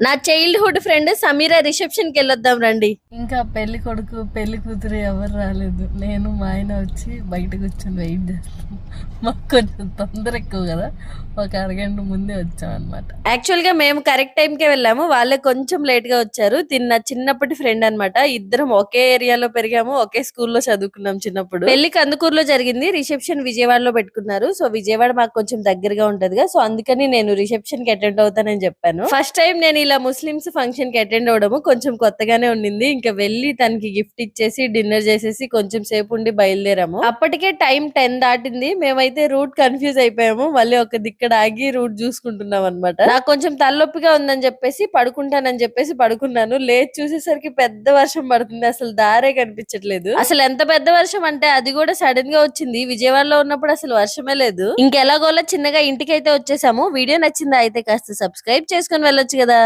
నా childhood friend Sameera రిసెప్షన్కి వెళ్ళొద్దాం రండి. ఇంకా పెళ్ళి కొడుకు పెళ్ళి కూతురు ఎవరు రాలేదు. నేను మా ఆయన వచ్చి బయట కూర్చొని వెయిట్ చేస్తాం. మాకు కొంచెం తొందర ఎక్కువ కదా. ఒక అరగంట ముందే వచ్చాం అనమాట యాక్చువల్గా మేము కరెక్ట్ టైం కే వెళ్ళాము. వాళ్ళే కొంచెం లేట్గా వచ్చారు. తిన్న చిన్నప్పటి ఫ్రెండ్ అన్నమాట. ఇద్దరం ఒకే ఏరియాలో పెరిగాము. ఒకే స్కూల్లో చదువుకున్నాం చిన్నప్పుడు. పెళ్ళి కందుకూరులో జరిగింది. రిసెప్షన్ విజయవాడలో పెట్టుకున్నారు. సో విజయవాడ మాకు కొంచెం దగ్గరగా ఉంటదిగా. సో అందుకని నేను రిసెప్షన్కి అటెండ్ అవుతానని చెప్పాను. ఫస్ట్ టైం నేను ఇలా ముస్లిమ్స్ ఫంక్షన్కి అటెండ్ అవడము కొంచెం కొత్తగానే ఉండింది. ఇంకా వెళ్ళి తనకి గిఫ్ట్ ఇచ్చేసి డిన్నర్ చేసేసి కొంచెం సేపు ఉండి బయలుదేరాము. అప్పటికే టైం టెన్ దాటింది. మేమైతే రూట్ కన్ఫ్యూజ్ అయిపోయాము. మళ్ళీ ఒక దిక్కడ ఆగి రూట్ చూసుకుంటున్నాం అన్నమాట. నాకు కొంచెం తలనొప్పిగా ఉందని చెప్పేసి పడుకుంటానని చెప్పేసి పడుకున్నాను. లేచి చూసేసరికి పెద్ద వర్షం పడుతుంది. అసలు దారే కనిపించట్లేదు. అసలు ఎంత పెద్ద వర్షం అంటే అది కూడా సడన్గా వచ్చింది. విజయవాడలో ఉన్నప్పుడు అసలు వర్షమే లేదు. ఇంకెలాగోలా చిన్నగా ఇంటికి అయితే వచ్చేసాము. వీడియో నచ్చిందా అయితే కాస్త సబ్స్క్రైబ్ చేసుకుని వెళ్ళొచ్చు కదా.